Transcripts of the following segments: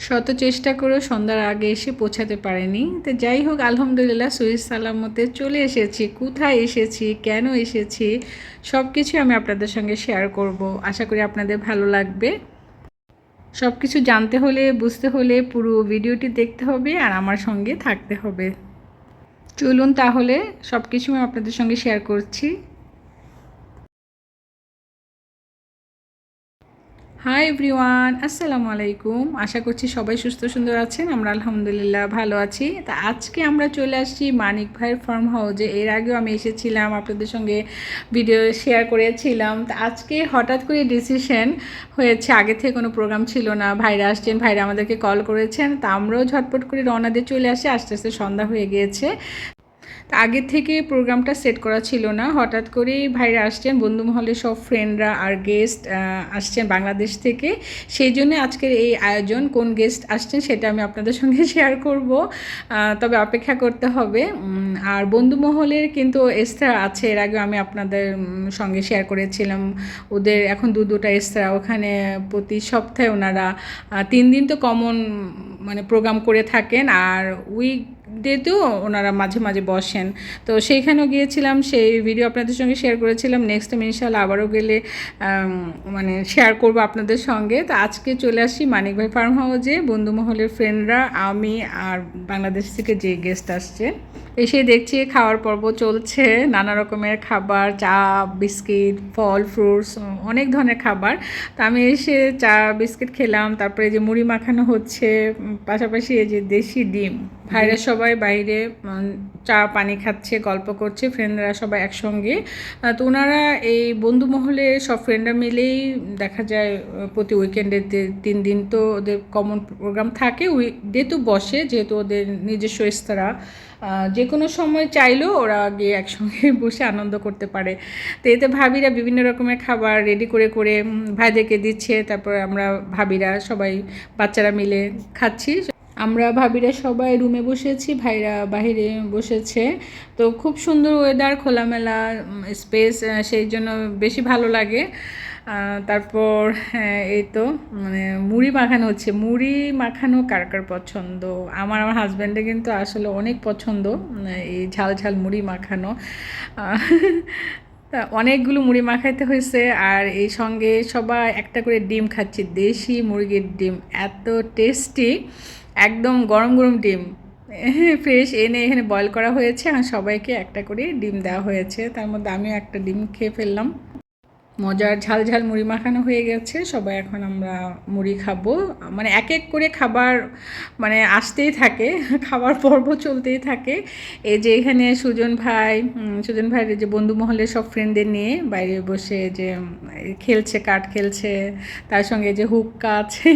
শত চেষ্টা করেও সন্ধ্যার আগে এসে পৌঁছাতে পারেনি। তো যাই হোক, আলহামদুলিল্লাহ সহিদ সালামতে চলে এসেছি। কোথায় এসেছি? কেন এসেছি? সব কিছু আমি আপনাদের সঙ্গে শেয়ার করব। আশা করি আপনাদের ভালো লাগবে। সব কিছু জানতে হলে, বুঝতে হলে পুরো ভিডিওটি দেখতে হবে আর আমার সঙ্গে থাকতে হবে। চলুন তাহলে সব কিছু আমি আপনাদের সঙ্গে শেয়ার করছি। হাই এভরিওয়ান আসসালামু আলাইকুম। আশা করছি সবাই সুস্থ সুন্দর আছেন, আমরা আলহামদুলিল্লাহ ভালো আছি। তা আজকে আমরা চলে আসছি মানিক ভাইয়ের ফার্ম হাউজে এর আগেও আমি এসেছিলাম, আপনাদের সঙ্গে ভিডিও শেয়ার করেছিলাম। তা আজকে হঠাৎ করে ডিসিশন হয়েছে, আগে থেকে কোনো প্রোগ্রাম ছিল না, ভাইরা আসছেন, ভাইরা আমাদেরকে কল করেছেন। তা আমরাও ঝটপট করে রওনা দিয়ে চলে আসি, আস্তে আস্তে সন্ধ্যা হয়ে গিয়েছে। তা আগের থেকে প্রোগ্রামটা সেট করা ছিল না। হঠাৎ করেই ভাইরা আসছেন বন্ধু মহলের সব ফ্রেন্ডরা আর গেস্ট আসছেন বাংলাদেশ থেকে। সেই জন্য আজকের এই আয়োজন, কোন গেস্ট আসছেন সেটা আমি আপনাদের সঙ্গে শেয়ার করব। তবে অপেক্ষা করতে হবে। আর বন্ধু মহলের কিন্তু এস্তারা আছে। এর আগে আমি আপনাদের সঙ্গে শেয়ার করেছিলাম। ওদের এখন দু দুটা এস্তারা ওখানে প্রতি সপ্তাহে ওনারা তিন দিন তো কমন মানে প্রোগ্রাম করে থাকেন। আর উইক ডেতেও ওনারা মাঝে মাঝে বসেন। তো সেইখানেও গিয়েছিলাম, সেই ভিডিও আপনাদের সঙ্গে শেয়ার করেছিলাম। নেক্সট টাইম ইনশাল্লাহ আবারও গেলে মানে শেয়ার করব আপনাদের সঙ্গে। তো আজকে চলে আসি মানিক ভাই ফার্ম হাউসে বন্ধু মহলের ফ্রেন্ডরা আমি আর বাংলাদেশ থেকে যে গেস্ট আসছে এসে দেখছি খাওয়ার পর্ব চলছে। নানা রকমের খাবার, চা বিস্কিট ফল ফ্রুটস অনেক ধরনের খাবার। তা আমি এসে চা বিস্কিট খেলাম। তারপরে যে মুড়ি মাখানো হচ্ছে পাশাপাশি এই যে দেশি ডিম। ভাইরা সবাই বাইরে চা, পানি খাচ্ছে, গল্প করছে ফ্রেন্ডরা সবাই একসঙ্গে। তো ওনারা এই বন্ধু মহলে সব ফ্রেন্ডরা মিলেই দেখা যায় প্রতি উইকেন্ডে তিন দিন তো ওদের কমন প্রোগ্রাম থাকে। উইকডে তো বসে, যেহেতু ওদের নিজস্ব ইস্তারা। যে কোনো সময় চাইলেও ওরা গিয়ে একসঙ্গে বসে আনন্দ করতে পারে। তো এতে ভাবিরা বিভিন্ন রকমের খাবার রেডি করে করে ভাইদেরকে দিচ্ছে। তারপর আমরা ভাবিরা সবাই বাচ্চারা মিলে খাচ্ছি। আমরা ভাবিরা সবাই রুমে বসেছি ভাইরা বাহিরে বসেছে। তো খুব সুন্দর ওয়েদার খোলামেলা স্পেস সেই জন্য বেশি ভালো লাগে। তারপর হ্যাঁ, এই তো মানে মুড়ি মাখানো হচ্ছে। মুড়ি মাখানো কার কার পছন্দ? আমার আমার হাজব্যান্ডে কিন্তু আসলে অনেক পছন্দ এই ঝাল ঝাল মুড়ি মাখানো। অনেকগুলো মুড়ি মাখাইতে হয়েছে আর এই সঙ্গে সবাই একটা করে ডিম খাচ্ছি দেশি মুরগির ডিম। এত টেস্টি একদম গরম গরম ডিম। ফ্রেশ এনে এখানে বয়ল করা হয়েছে আর সবাইকে একটা করে ডিম দেওয়া হয়েছে। তার মধ্যে আমিও একটা ডিম খেয়ে ফেললাম। মজার ঝাল ঝাল মুড়ি মাখানো হয়ে গেছে, সবাই এখন আমরা মুড়ি খাব। মানে এক এক করে খাবার মানে আসতেই থাকে খাবার পর্ব চলতেই থাকে। এই যে এখানে সুজন ভাই সুজন ভাইয়ের যে বন্ধু মহলের সব ফ্রেন্ডদের নিয়ে বাইরে বসে যে খেলছে, কাঠ খেলছে, তার সঙ্গে যে হুক্কা আছে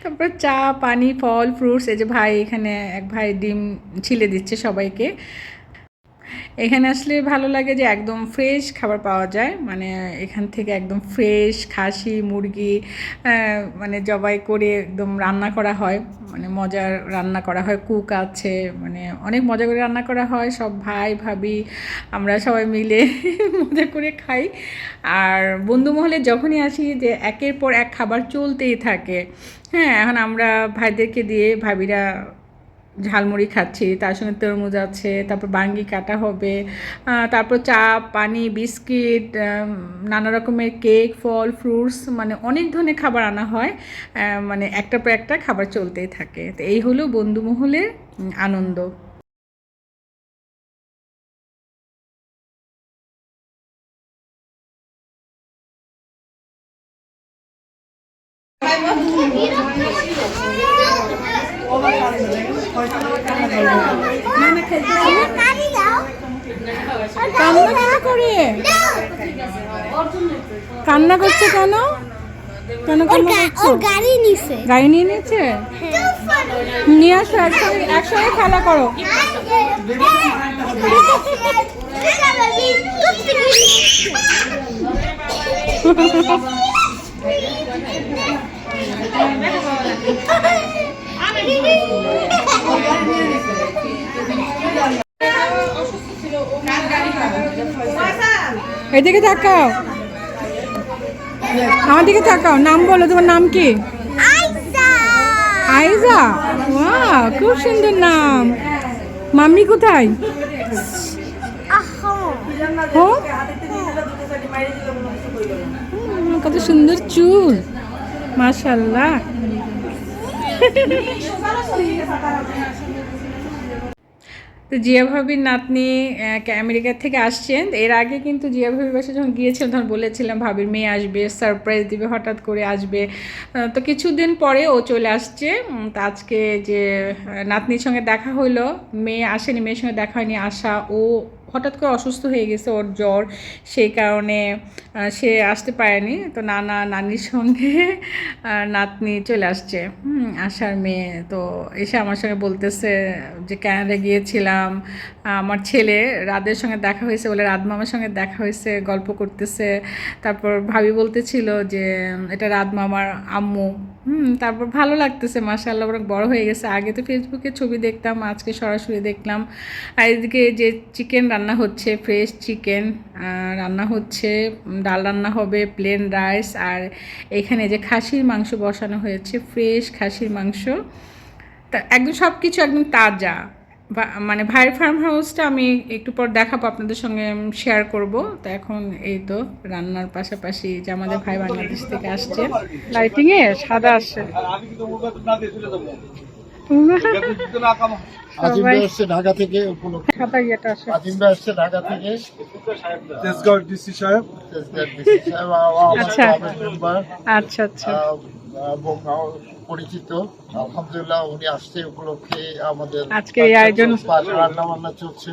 তারপর চা, পানি, ফল ফ্রুটস এই যে ভাই এখানে এক ভাই ডিম ছিলে দিচ্ছে সবাইকে। এখানে আসলে ভালো লাগে যে একদম ফ্রেশ খাবার পাওয়া যায়। মানে এখান থেকে একদম ফ্রেশ খাসি, মুরগি মানে জবাই করে একদম রান্না করা হয়। মানে মজার রান্না করা হয়। কুক আছে মানে অনেক মজা করে রান্না করা হয়। সব ভাই, ভাবি, আমরা সবাই মিলে মজা করে খাই। আর বন্ধু মহলে যখনই আসি যে একের পর এক খাবার চলতেই থাকে। হ্যাঁ এখন আমরা ভাইদেরকে দিয়ে ভাবিরা ঝালমুড়ি খাচ্ছি, তার সঙ্গে তরমুজ আছে, তারপর বাঙ্গি কাটা হবে তারপর চা, পানি, বিস্কিট নানা রকমের কেক, ফল, ফ্রুটস মানে অনেক ধরনের খাবার আনা হয় মানে একটার পর একটা খাবার চলতেই থাকে। তো এই হলো বন্ধুমহলের আনন্দ। কান্না কেন করে কান্না করছে কেন? কেন কান্না করছ? গাড়ি নিছে। গাড়ি নিয়ে নিয়েছে? নিয়ে আসো একসঙ্গে একসঙ্গে খেলা করো। এদিকে তাকাও। আমার দিকে তাকাও। নাম বলো তোমার নাম কি? আইজা ওয়াও খুব সুন্দর নাম। মাম্মি কোথায়? ও কত সুন্দর চুল। মাশাল্লাহ। তো জিয়া ভাবির নাতনি আমেরিকা থেকে আসছেন। এর আগে কিন্তু জিয়া ভাবির বাসায় যখন গিয়েছিলাম, তখন বলেছিলাম, ভাবির মেয়ে আসবে সারপ্রাইজ দিবে, হঠাৎ করে আসবে। তো কিছুদিন পরে ও চলে আসছে। তো আজকে যে নাতনির সঙ্গে দেখা হইল মেয়ে আসেনি, মেয়ের সঙ্গে দেখা হয়নি আসা ও হঠাৎ করে অসুস্থ হয়ে গেছে ওর জ্বর, সেই কারণে সে আসতে পারেনি। তো নানা, নানির সঙ্গে নাতনি চলে আসছে। আসার মেয়ে। তো এসে আমার সঙ্গে বলতেছে যে ক্যানাডা গিয়েছিলাম। আমার ছেলে রাদের সঙ্গে দেখা হয়েছে বলে রাত মামার সঙ্গে দেখা হয়েছে, গল্প করতেছে। তারপর ভাবি বলতেছিল যে, এটা রাত মামার আম্মু। হুম, তারপর ভালো লাগতেছে মাসাল্লাহ অনেক বড় হয়ে গেছে। আগে তো ফেসবুকে ছবি দেখতাম, আজকে সরাসরি দেখলাম। আর এদিকে যে চিকেন রান্না হচ্ছে ফ্রেশ চিকেন রান্না হচ্ছে ডাল রান্না হবে প্লেন রাইস আর এখানে যে খাসির মাংস বসানো হয়েছে ফ্রেশ খাসির মাংস। তা একদম সব কিছু একদম তাজা। মানে ভাইয়ের ফার্ম হাউসটা আমি একটু পর দেখাবো আপনাদের সঙ্গে শেয়ার করব। তো এখন এই তো রান্নার পাশাপাশি যে আমাদের ভাই বাংলাদেশ থেকে আসছে। থেকে উপলক্ষে। সাদা আসছে ঢাকা থেকে। আচ্ছা। আচ্ছা আচ্ছা। পরিচিত। আলহামদুলিল্লাহ উনি আসছে উপলক্ষে আমাদের আজকে এই আয়োজন- রান্না বান্না চলছে।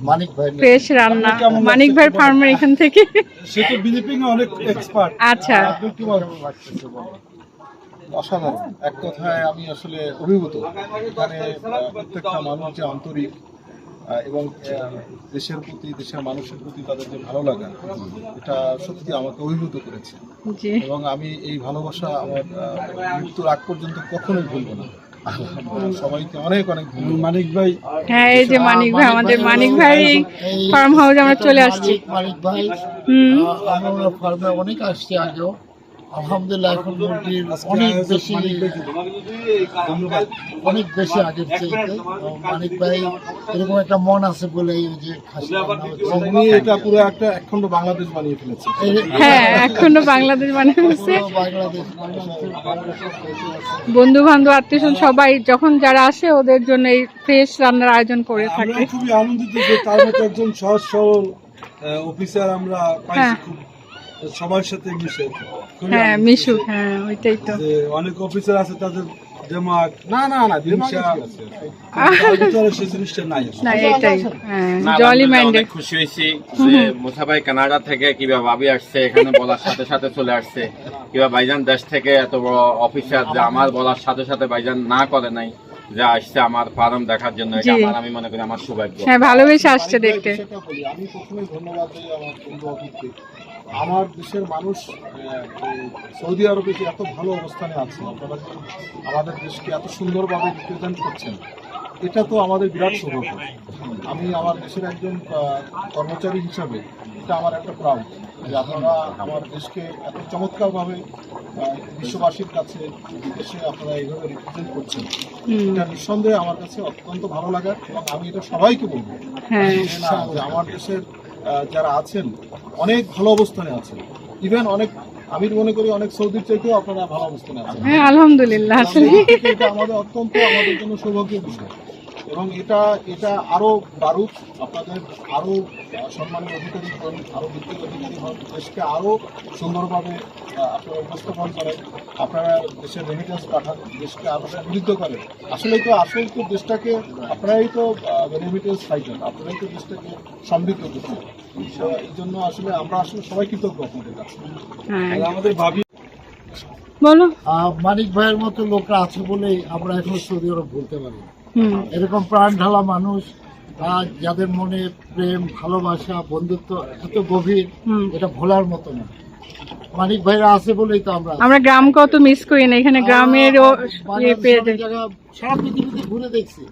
মানিক ভাই ফ্রেশ রান্না। মানিক ভাই ফার্মের এখান থেকে। সে তো বিজেপি অনেক এক্সপার্ট আচ্ছা? অসাধারণ। এক কথায় আমি আসলে অভিভূত। মানে প্রত্যেকটা মানুষ যে আন্তরিক এবং দেশের প্রতি দেশের মানুষের প্রতি তাদের যে ভালো লাগা এটা সত্যি আমাকে অভিভূত করেছে। এবং আমি এই ভালোবাসা আমার মৃত্যুর আগ পর্যন্ত কখনোই ভুলবো না। সবাইকে অনেক অনেক মানিক ভাই হ্যাঁ এই যে মানিক ভাই আমাদের মানিক ভাই ফার্ম হাউসে আমরা চলে আসছি। মালিক ভাই আমরা ফার্মে অনেক আসছি আগেও। আলহামদুলিল্লাহ এখন মুরগির অনেক বেশি অনেক বেশি আগের চাইতে। মানিক ভাই এরকম একটা মন আছে বলে এই যে উনি এটা পুরো একটা একখণ্ড বাংলাদেশ বানিয়ে ফেলেছে। হ্যাঁ এখনও বাংলাদেশ মানে দেশে আছে। বন্ধু বান্ধব আত্মীয় সবাই যখন যারা আসে ওদের জন্য এই ফ্রেশ রান্নার আয়োজন করে থাকে। খুবই আনন্দিত যে তার মতো একজন সহজ সরল অফিসার আমরা পাইছি হ্যাঁ। খুব সবার সাথে মিশে। হ্যাঁ আনন্দিত। মিশু যে- হ্যাঁ ওইটাই তো। অনেক অফিসার আছে তাদের দেমাগ না না না হিংসা। ভিতরে সেই জিনিসটা নাই। না এটাই হ্যাঁ জলি মাইন্ডেড খুশি হয়েছি যে কানাডা থেকে কীভাবে ভাবি আসছে এখানে বলার সাথে সাথে চলে আসছে। কিংবা ভাইজান দেশ থেকে এত বড় অফিসার যে আমার বলার সাথে সাথে ভাইজান না করে নাই যে আসছে আমার ফার্ম দেখার জন্য এটা আমার আমি মনে করি আমার সৌভাগ্য। হ্যাঁ ভালোবেসে আসছে দেখতে। আমি প্রথমে ধন্যবাদ দিই আমার বন্ধু অফিসকে আমার দেশের মানুষ সৌদি আরবে যে এত ভালো অবস্থানে আছে আপনারা আমাদের দেশকে এত সুন্দরভাবে রিপ্রেজেন্ট করছেন এটা তো আমাদের বিরাট সৌভাগ্য আমি আমার দেশের একজন কর্মচারী হিসাবে এটা আমার একটা প্রাউড যে আপনারা আমার দেশকে এত চমৎকারভাবে বিশ্ববাসীর কাছে বিদেশে আপনারা এইভাবে রিপ্রেজেন্ট করছেন এটা নিঃসন্দেহে আমার কাছে অত্যন্ত ভালো লাগার এবং আমি এটা সবাইকে বলব। হ্যাঁ। আমার দেশের যারা আছেন অনেক ভালো অবস্থানে আছেন। ইভেন অনেক আমি মনে করি অনেক সৌদির চাইতেও আপনারা ভালো অবস্থানে আছেন। হ্যাঁ আলহামদুলিল্লাহ আসলে এটা আমাদের অত্যন্ত আমাদের জন্য সৌভাগ্যের বিষয়। এবং এটা এটা আরও বাড়ুক আপনাদের আরও আহ, সম্মানের অধিকারী হন আরও বৃত্তির অধিকারী হন দেশকে আরও সুন্দরভাবে আপনারা উপস্থাপন করেন। আপনারা দেশের রেমিটেন্স পাঠান দেশকে আরও সমৃদ্ধ করেন। আসলে তো আসল তো দেশটাকে আপনারাই তো রেমিটেন্স পাইছেন আপনারাই তো দেশটাকে সমৃদ্ধ করছেন। এই জন্য আসলে আমরা আসলে সবাই কৃতজ্ঞ আপনাদের কাছে। হ্যাঁ। আমাদের ভাবি বলো। মানিক ভাইয়ের মতো লোকরা আছে বলেই আমরা এখন সৌদি আরব বলতে পারি। এরকম প্রাণ ঢালা মানুষ যাদের মনে প্রেম ভালোবাসা বন্ধুত্ব এত গভীর এটা ভোলার মতো না। মানিক ভাইরা আছে বলেই তো আমরা আমরা গ্রামকে অত মিস করি না এখানে গ্রামেরও আমরা ইয়ে সারা পৃথিবীতে ঘুরে দেখছি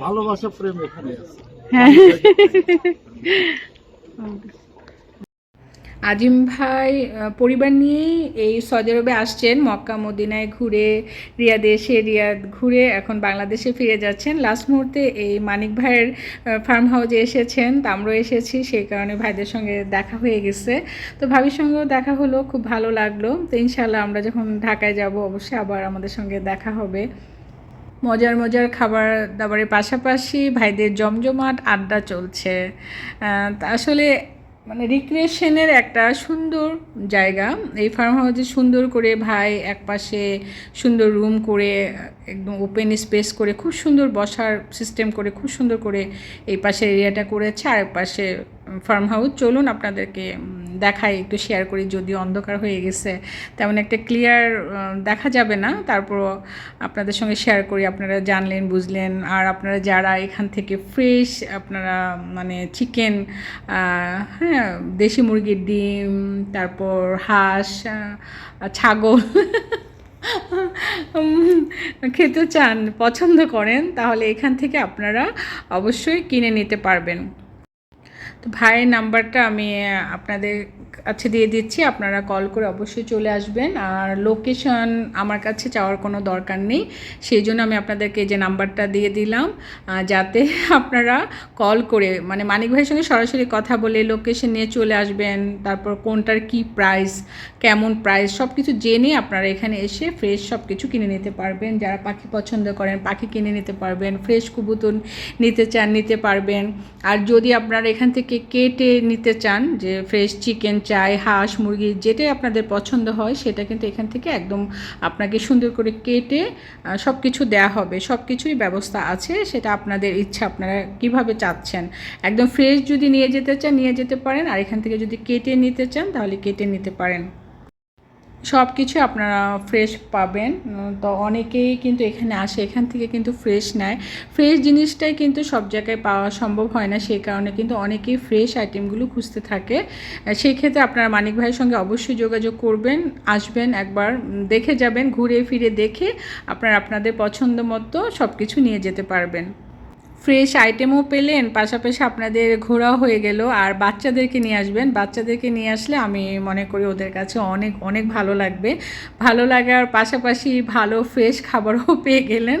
ভালোবাসা প্রেম এখানে আছে। হ্যাঁ। আজিম ভাই পরিবার নিয়েই এই সৌদি আরবে আসছেন। মক্কা, মদিনায় ঘুরে, রিয়াদে এসে রিয়াদ ঘুরে এখন বাংলাদেশে ফিরে যাচ্ছেন। লাস্ট মুহূর্তে এই মানিক ভাইয়ের ফার্ম হাউসে এসেছেন। তা আমরাও এসেছি, সেই কারণে ভাইদের সঙ্গে দেখা হয়ে গেছে। তো ভাবির সঙ্গেও দেখা হলো, খুব ভালো লাগল। তো ইনশাল্লাহ আমরা যখন ঢাকায় যাব, অবশ্যই আবার আমাদের সঙ্গে দেখা হবে। মজার মজার খাবার দাবারের পাশাপাশি ভাইদের জমজমাট আড্ডা চলছে। আসলে মানে রিক্রিয়েশনের একটা সুন্দর জায়গা। এই ফার্ম হাউসে সুন্দর করে ভাই একপাশে সুন্দর রুম করে একদম ওপেন স্পেস করে খুব সুন্দর বসার সিস্টেম করে, খুব সুন্দর করে এই পাশে এরিয়াটা করেছে। আর পাশে ফার্ম হাউস চলুন আপনাদেরকে দেখাই, একটু শেয়ার করি, যদিও অন্ধকার হয়ে গেছে। তেমন একটা ক্লিয়ার দেখা যাবে না। তারপরও আপনাদের সঙ্গে শেয়ার করি, আপনারা জানলেন, বুঝলেন। আর আপনারা যারা এখান থেকে ফ্রেশ আপনারা মানে চিকেন হ্যাঁ দেশি মুরগির ডিম, তারপর হাঁস ছাগল খেতে চান পছন্দ করেন তাহলে এখান থেকে আপনারা অবশ্যই কিনে নিতে পারবেন। তো ভাইয়ের নাম্বারটা আমি আপনাদের কাছে দিয়ে দিচ্ছি। আপনারা কল করে অবশ্যই চলে আসবেন। আর লোকেশন আমার কাছে চাওয়ার কোনো দরকার নেই। সেই জন্য আমি আপনাদেরকে যে নাম্বারটা দিয়ে দিলাম যাতে আপনারা কল করে মানে মানিক ভাইয়ের সঙ্গে সরাসরি কথা বলে লোকেশন নিয়ে চলে আসবেন, তারপর কোনটার কি প্রাইস কেমন প্রাইস সব কিছু জেনে আপনারা এখানে এসে ফ্রেশ সব কিছু কিনে নিতে পারবেন। যারা পাখি পছন্দ করেন, পাখি কিনে নিতে পারবেন ফ্রেশ কবুতর নিতে চান, নিতে পারবেন। আর যদি আপনারা এখান থেকে কেটে নিতে চান, যে ফ্রেশ চিকেন চাই, হাঁস, মুরগি, যেটাই আপনাদের পছন্দ হয়, সেটা কিন্তু এখান থেকে একদম আপনাকে সুন্দর করে কেটে সব কিছু দেওয়া হবে। সব কিছুই ব্যবস্থা আছে, সেটা আপনাদের ইচ্ছা, আপনারা কীভাবে চাচ্ছেন। একদম ফ্রেশ যদি নিয়ে যেতে চান, নিয়ে যেতে পারেন, আর এখান থেকে যদি কেটে নিতে চান, তাহলে কেটে নিতে পারেন। সব কিছু আপনারা ফ্রেশ পাবেন। তো অনেকেই কিন্তু এখানে আসে, এখান থেকে কিন্তু ফ্রেশ নেয়। ফ্রেশ জিনিসটাই কিন্তু সব জায়গায় পাওয়া সম্ভব হয় না, সেই কারণে কিন্তু অনেকেই ফ্রেশ আইটেমগুলো খুঁজতে থাকে। সেই ক্ষেত্রে আপনারা মানিক ভাইয়ের সঙ্গে অবশ্যই যোগাযোগ করবেন, আসবেন একবার দেখে যাবেন, ঘুরে ফিরে দেখে আপনারা আপনাদের পছন্দ মতো সব কিছু নিয়ে যেতে পারবেন। ফ্রেশ আইটেমও পেলেন, পাশাপাশি আপনাদের ঘোরাও হয়ে গেল। আর বাচ্চাদেরকে নিয়ে আসবেন। বাচ্চাদেরকে নিয়ে আসলে আমি মনে করি ওদের কাছে অনেক অনেক ভালো লাগবে। ভালো লাগার পাশাপাশি ভালো ফ্রেশ খাবারও পেয়ে গেলেন।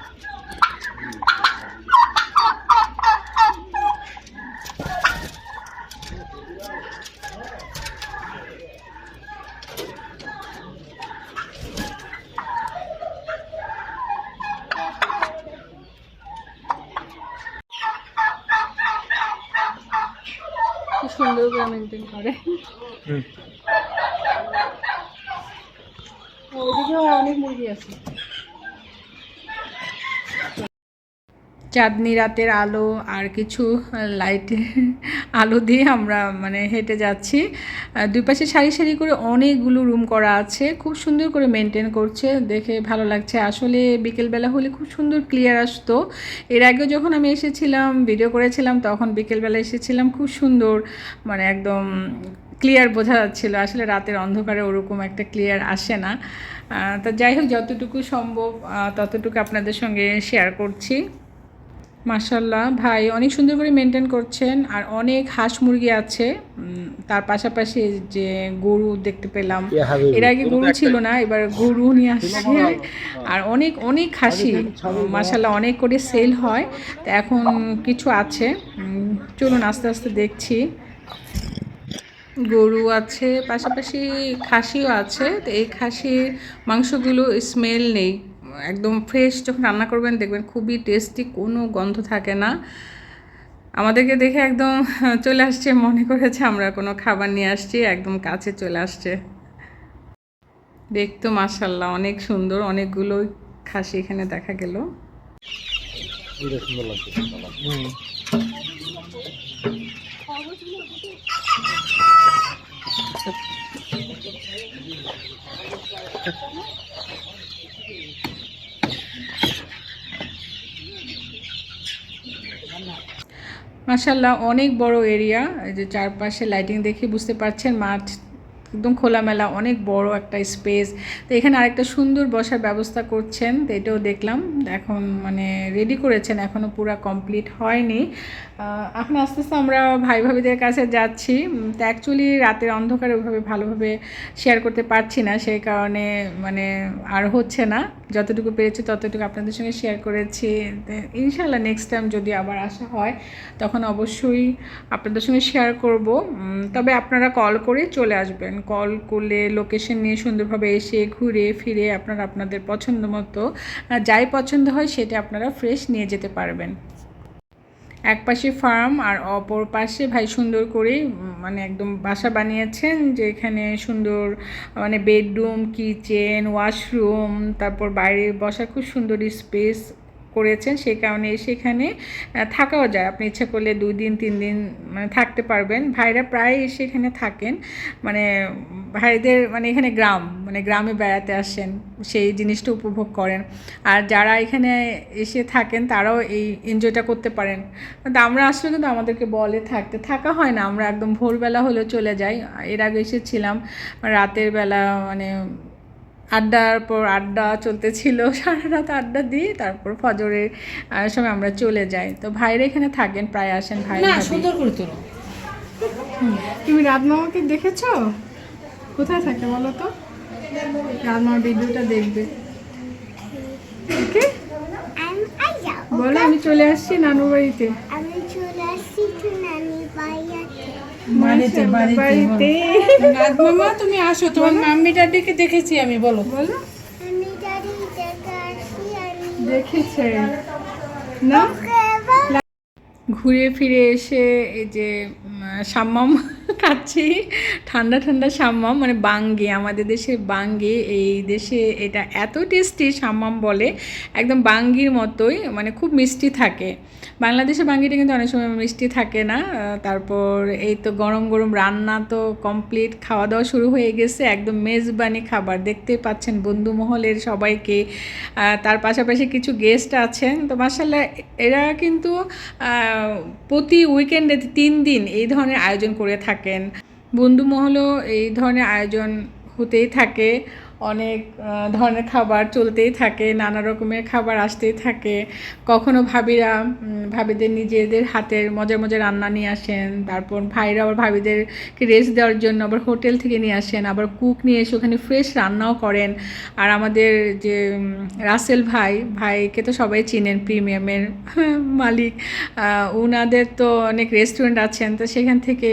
খুব সুন্দর করে মেনটেন করে ওদিকেও অনেক মুরগি আছে চাঁদনি রাতের আলো আর কিছু লাইট আলো দিয়ে আমরা মানে হেঁটে যাচ্ছি। দুই পাশে সারি সারি করে অনেকগুলো রুম করা আছে। খুব সুন্দর করে মেনটেন করছে। দেখে ভালো লাগছে। আসলে বিকেলবেলা হলে খুব সুন্দর ক্লিয়ার আসতো। এর আগেও যখন আমি এসেছিলাম ভিডিও করেছিলাম, তখন বিকেলবেলা এসেছিলাম, খুব সুন্দর মানে একদম ক্লিয়ার বোঝা যাচ্ছিল। আসলে রাতের অন্ধকারে ওরকম একটা ক্লিয়ার আসে না। তা যাই হোক, যতটুকু সম্ভব ততটুকু আপনাদের সঙ্গে শেয়ার করছি। মাশাল্লাহ ভাই অনেক সুন্দর করে মেনটেন করছেন আর অনেক হাঁস মুরগি আছে। তার পাশাপাশি যে গরু দেখতে পেলাম। এর আগে গরু ছিল না এবার গরু নিয়ে আসছে। আর অনেক অনেক খাসি মাশাল্লাহ অনেক করে সেল হয়। তো এখন কিছু আছে। চলুন আস্তে আস্তে দেখছি। গরু আছে পাশাপাশি খাসিও আছে। তো এই খাসির মাংসগুলো স্মেল নেই। একদম ফ্রেশ যখন রান্না করবেন দেখবেন খুবই টেস্টি কোনো গন্ধ থাকে না। আমাদেরকে দেখে একদম চলে আসছে মনে করেছে আমরা কোনো খাবার নিয়ে আসছি একদম কাছে চলে আসছে। দেখতো মাসাল্লাহ অনেক সুন্দর অনেকগুলো খাসি এখানে দেখা গেল। মাসাল্লাহ অনেক বড় এরিয়া যে চারপাশে লাইটিং দেখে বুঝতে পারছেন মাঠ একদম খোলামেলা, অনেক বড় একটা স্পেস তো এখানে আরেকটা সুন্দর বসার ব্যবস্থা করছেন, তো এটাও দেখলাম। এখন মানে রেডি করেছেন এখনও পুরো কমপ্লিট হয়নি। এখন আস্তে আস্তে আমরা ভাই ভাবিদের কাছে যাচ্ছি। তো অ্যাকচুয়ালি রাতের অন্ধকারে ওইভাবে ভালোভাবে শেয়ার করতে পারছি না, সেই কারণে মানে আর হচ্ছে না। যতটুকু পেরেছি ততটুকু আপনাদের সঙ্গে শেয়ার করেছি। ইনশাল্লাহ নেক্সট টাইম যদি আবার আসা হয়, তখন অবশ্যই আপনাদের সঙ্গে শেয়ার করব। তবে আপনারা কল করে চলে আসবেন। কল করলে লোকেশন নিয়ে সুন্দরভাবে এসে ঘুরে ফিরে আপনারা আপনাদের পছন্দ মতো যাই পছন্দ হয় সেটা আপনারা ফ্রেশ নিয়ে যেতে পারবেন। এক পাশে ফার্ম আর অপর পাশে ভাই সুন্দর করে মানে একদম বাসা বানিয়েছেন যে এখানে সুন্দর মানে বেডরুম কিচেন ওয়াশরুম তারপর বাইরে বসার খুব সুন্দর স্পেস করেছেন, সেই কারণে সেখানে থাকাও যায়। আপনি ইচ্ছা করলে দুই দিন, তিন দিন মানে থাকতে পারবেন। ভাইরা প্রায় এসে এখানে থাকেন। মানে ভাইদের মানে এখানে গ্রাম মানে গ্রামে বেড়াতে আসেন, সেই জিনিসটা উপভোগ করেন। আর যারা এখানে এসে থাকেন, তারাও এই এনজয়টা করতে পারেন। কিন্তু আমরা আসলে কিন্তু আমাদেরকে বলে থাকতে, থাকা হয় না। আমরা একদম ভোরবেলা হলেও চলে যাই। এর আগে এসেছিলাম, রাতের বেলা মানে আড্ডার পর আড্ডা চলতেছিল সারা রাত আড্ডা দিয়ে তারপর ফজরের সময় আমরা চলে যাই। তো ভাইরা এখানে থাকেন প্রায় আসেন ভাই সুন্দর করে তোলো। তুমি রাতমামাকে দেখেছ? কোথায় থাকে বলো তো? রাতমামা ভিডিওটা দেখবে। ওকে? বলো আমি চলে আসছি নানুর বাড়িতে। আমি চলে আসছি নানি বাইয়াতে বাড়িতে বাড়িতে মামা তুমি আসো তোমার মাম্মি ডাডিকে দেখেছি আমি বলো। দেখেছে। না? ঘুরে ফিরে এসে এই যে সাম্মাম খাচ্ছি ঠান্ডা ঠান্ডা সাম্মাম মানে বাঙ্গি, আমাদের দেশে বাঙ্গি, এই দেশে এটা এত টেস্টি সাম্মাম বলে, একদম বাঙ্গির মতোই মানে খুব মিষ্টি থাকে। বাংলাদেশে বাঙ্গিটা কিন্তু অনেক সময় মিষ্টি থাকে না তারপর এই তো গরম গরম রান্না তো কমপ্লিট খাওয়া দাওয়া শুরু হয়ে গেছে, একদম মেজবানি খাবার, দেখতেই পাচ্ছেন বন্ধু মহলের সবাইকে। তার পাশাপাশি কিছু গেস্ট আছেন, তো মাসাল্লাহ এরা কিন্তু প্রতি উইকেন্ডে তিন দিন এই ধরনের আয়োজন করে থাকেন। বন্ধু মহলও এই ধরনের আয়োজন হতেই থাকে। অনেক ধরনের খাবার চলতেই থাকে, নানা রকমের খাবার আসতেই থাকে। কখনো ভাবিরা ভাবিদের নিজেদের হাতের মজার মজার রান্না নিয়ে আসেন, তারপর ভাইরা আবার ভাবিদেরকে রেস্ট দেওয়ার জন্য আবার হোটেল থেকে নিয়ে আসেন, আবার কুক নিয়ে এসে ওখানে ফ্রেশ রান্নাও করেন। আর আমাদের যে রাসেল ভাই, ভাইকে তো সবাই চিনেন, প্রিমিয়ামের মালিক। ওনাদের তো অনেক রেস্টুরেন্ট আছেন, তো সেখান থেকে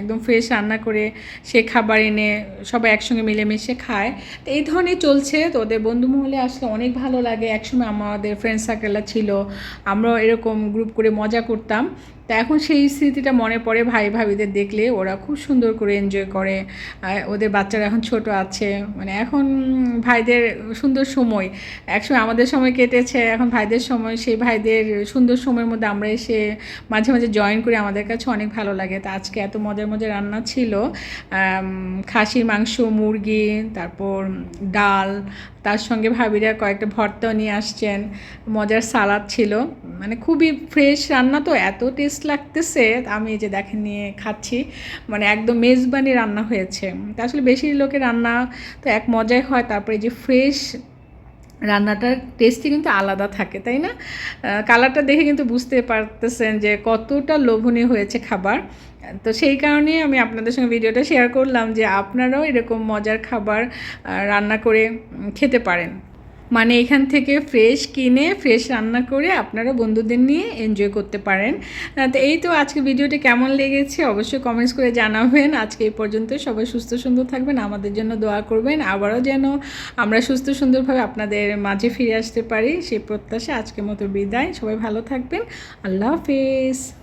একদম ফ্রেশ রান্না করে সে খাবার এনে সবাই একসঙ্গে মিলেমিশে খায়। তো এই ধরনের চলছে। তো ওদের বন্ধু মহলে আসলে অনেক ভালো লাগে। একসময় আমাদের ফ্রেন্ড সার্কেলরা ছিল। আমরাও এরকম গ্রুপ করে মজা করতাম। তা এখন সেই স্মৃতিটা মনে পড়ে ভাই ভাবিদের দেখলে। ওরা খুব সুন্দর করে এনজয় করে। ওদের বাচ্চারা এখন ছোট আছে। মানে এখন ভাইদের সুন্দর সময়। একসময় আমাদের সময় কেটেছে, এখন ভাইদের সময়। সেই ভাইদের সুন্দর সময়ের মধ্যে আমরা এসে মাঝে মাঝে জয়েন করি আমাদের কাছে অনেক ভালো লাগে। তা আজকে এত মজার মজার রান্না ছিল। খাসির মাংস, মুরগি, তারপর ডাল। তার সঙ্গে ভাবিরা কয়েকটা ভর্তাও নিয়ে আসছেন। মজার সালাদ ছিল। মানে খুবই ফ্রেশ রান্না তো। এত টেস্ট লাগতেছে, আমি এই যে দেখেন নিয়ে খাচ্ছি মানে একদম মেজবানি রান্না হয়েছে। তা আসলে বেশি লোকের রান্না তো এক মজাই হয়, তারপরে যে ফ্রেশ রান্নাটার টেস্টই কিন্তু আলাদা থাকে, তাই না? কালারটা দেখে কিন্তু বুঝতে পারতেছেন যে কতটা লোভনীয় হয়েছে খাবার। তো সেই কারণেই আমি আপনাদের সঙ্গে ভিডিওটা শেয়ার করলাম যে আপনারাও এরকম মজার খাবার রান্না করে খেতে পারেন। মানে এখান থেকে ফ্রেশ কিনে ফ্রেশ রান্না করে আপনারা বন্ধুদের নিয়ে এনজয় করতে পারেন। তো এই তো আজকে ভিডিওটি কেমন লেগেছে অবশ্যই কমেন্টস করে জানাবেন। আজকে এই পর্যন্ত সবাই সুস্থ সুন্দর থাকবেন, আমাদের জন্য দোয়া করবেন। আবারও যেন আমরা সুস্থ সুন্দরভাবে আপনাদের মাঝে ফিরে আসতে পারি। সেই প্রত্যাশা আজকের মতো বিদায়। সবাই ভালো থাকবেন। আল্লাহ হাফেজ।